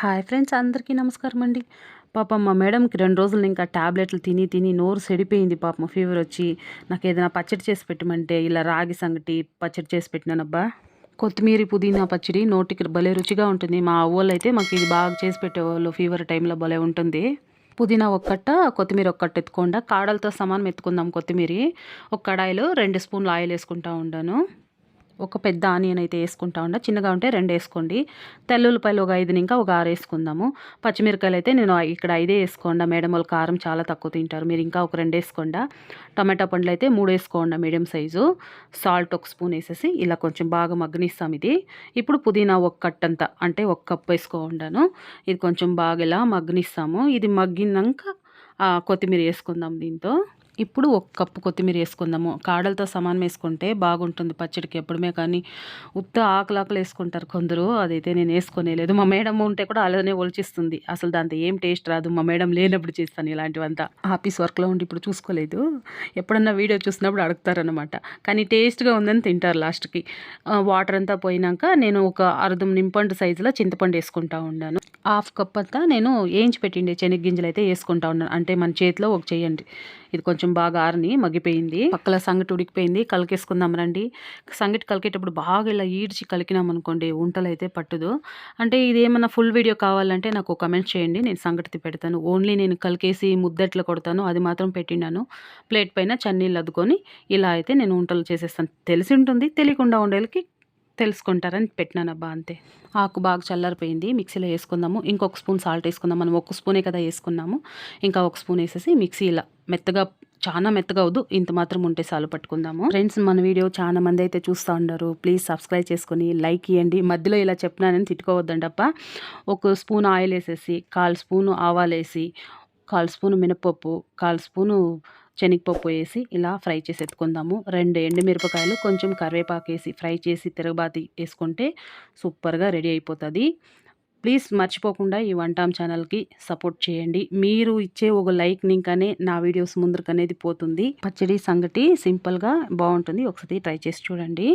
Hi friends అందరికీ నమస్కారం అండి. పాపం మా మేడంకి రెండు రోజులు ఇంకా ట్యాబ్లెట్లు తిని తిని నోరు సెడిపోయింది పాపం ఫీవర్ వచ్చి. నాకు ఏదైనా పచ్చడి చేసి పెట్టమంటే ఇలా రాగి సంగటి పచ్చడి చేసి పెట్టినానబ్బా. కొత్తిమీర పుదీనా పచ్చడి నోటికి భలే రుచిగా ఉంటుంది. మా అవ్వలు అయితే మాకు ఇది బాగా చేసి పెట్టేవాళ్ళు ఫీవర్ టైంలో భలే ఉంటుంది. పుదీనా ఒక్కట కొత్తిమీర ఒక్కట ఎత్తుకోండా. కాడలతో సమానం ఎత్తుకుందాం కొత్తిమీర. ఒక కడాయిలో రెండు స్పూన్లు ఆయిల్ వేసుకుంటా ఉండాను. ఒక పెద్ద ఆనియన్ అయితే వేసుకుంటా ఉండ. చిన్నగా ఉంటే రెండు వేసుకోండి. తెల్లుల్లిపాయలు ఒక ఐదు ఇంకా ఒక ఆరు వేసుకుందాము. పచ్చిమిరకాయలు అయితే నేను ఇక్కడ ఐదే వేసుకోండా. మేడం వాళ్ళు కారం చాలా తక్కువ తింటారు. మీరు ఇంకా ఒక రెండు వేసుకోండా. టమాటా పండ్లు అయితే మూడు వేసుకోండా మీడియం సైజు. సాల్ట్ ఒక స్పూన్ వేసేసి ఇలా కొంచెం బాగా మగ్గనిస్తాం ఇది. ఇప్పుడు పుదీనా ఒక కట్టంతా అంటే ఒక కప్ వేసుకోండాను. ఇది కొంచెం బాగా ఇలా మగ్గనిస్తాము. ఇది మగ్గినాక కొత్తిమీర వేసుకుందాం దీంతో. ఇప్పుడు ఒక కప్పు కొత్తిమీర వేసుకుందాము. కాడలతో సమానం వేసుకుంటే బాగుంటుంది పచ్చడికి. ఎప్పుడమే కానీ ఉత్త ఆకులాకులు వేసుకుంటారు కొందరు. అదైతే నేను వేసుకునేలేదు. మా మేడం ఉంటే కూడా అలానే ఒలిచిస్తుంది. అసలు దాంతో ఏం టేస్ట్ రాదు. మా మేడం లేనప్పుడు చేస్తాను ఇలాంటివంతా. ఆఫీస్ వర్క్లో ఉండి ఇప్పుడు చూసుకోలేదు. ఎప్పుడన్నా వీడియో చూసినప్పుడు అడుగుతారనమాట కానీ టేస్ట్గా ఉందని తింటారు లాస్ట్కి. వాటర్ అంతా పోయినాక నేను ఒక అర్ధం నింపండు సైజులో చింతపండు వేసుకుంటా ఉన్నాను హాఫ్ కప్ అంతా నేను వేయించి పెట్టిండే శనగ అయితే వేసుకుంటా ఉన్నాను అంటే మన చేతిలో ఒక చేయండి. ఇది కొంచెం బాగా ఆరిని మగ్గిపోయింది. పక్కల సంగటి ఉడికిపోయింది. కలికేసుకుందాం రండి. సంగటి కలికేటప్పుడు బాగా ఇలా ఈడ్చి కలికినాం అనుకోండి అయితే పట్టుదు. అంటే ఇది ఏమన్నా ఫుల్ వీడియో కావాలంటే నాకు కమెంట్ చేయండి. నేను సంగటి పెడతాను. ఓన్లీ నేను కలికేసి ముద్దట్లు కొడతాను. అది మాత్రం పెట్టినాను. ప్లేట్ పైన చన్నీళ్ళు అద్దుకొని ఇలా అయితే నేను వంటలు చేసేస్తాను. తెలిసి ఉంటుంది తెలియకుండా ఉండేళ్ళకి తెలుసుకుంటారని పెట్టినానబ్బా అంతే. ఆకు బాగా చల్లారిపోయింది మిక్సీలో వేసుకుందాము. ఇంకొక స్పూన్ సాల్ట్ వేసుకుందాం మనం ఒక స్పూనే కదా వేసుకున్నాము. ఇంకా ఒక స్పూన్ వేసేసి మిక్సీ ఇలా మెత్తగా చాలా మెత్తగా అవద్దు ఇంత మాత్రం ఉంటే చాలు పట్టుకుందాము. ఫ్రెండ్స్ మన వీడియో చాలా మంది అయితే చూస్తూ ఉన్నారు ప్లీజ్ సబ్స్క్రైబ్ చేసుకుని లైక్ ఇవ్వండి మధ్యలో ఇలా చెప్పినానని తిట్టుకోవద్దండప్ప ఒక స్పూన్ ఆయిల్ వేసేసి కాల్ స్పూను ఆవాలు వేసి కాల్ స్పూను మినపప్పు కాల్ స్పూను శనగపప్పు వేసి ఇలా ఫ్రై చేసి ఎత్తుకుందాము. రెండు ఎండుమిరపకాయలు కొంచెం కరివేపాకు వేసి ఫ్రై చేసి తిరగబాతి వేసుకుంటే సూపర్గా రెడీ అయిపోతుంది. ప్లీజ్ మర్చిపోకుండా ఈ వంటాం ఛానల్కి సపోర్ట్ చేయండి. మీరు ఇచ్చే ఒక లైక్ నింకనే నా వీడియోస్ ముందరకనేది అనేది పోతుంది. పచ్చడి సంగటి సింపుల్గా బాగుంటుంది. ఒకసారి ట్రై చేసి చూడండి.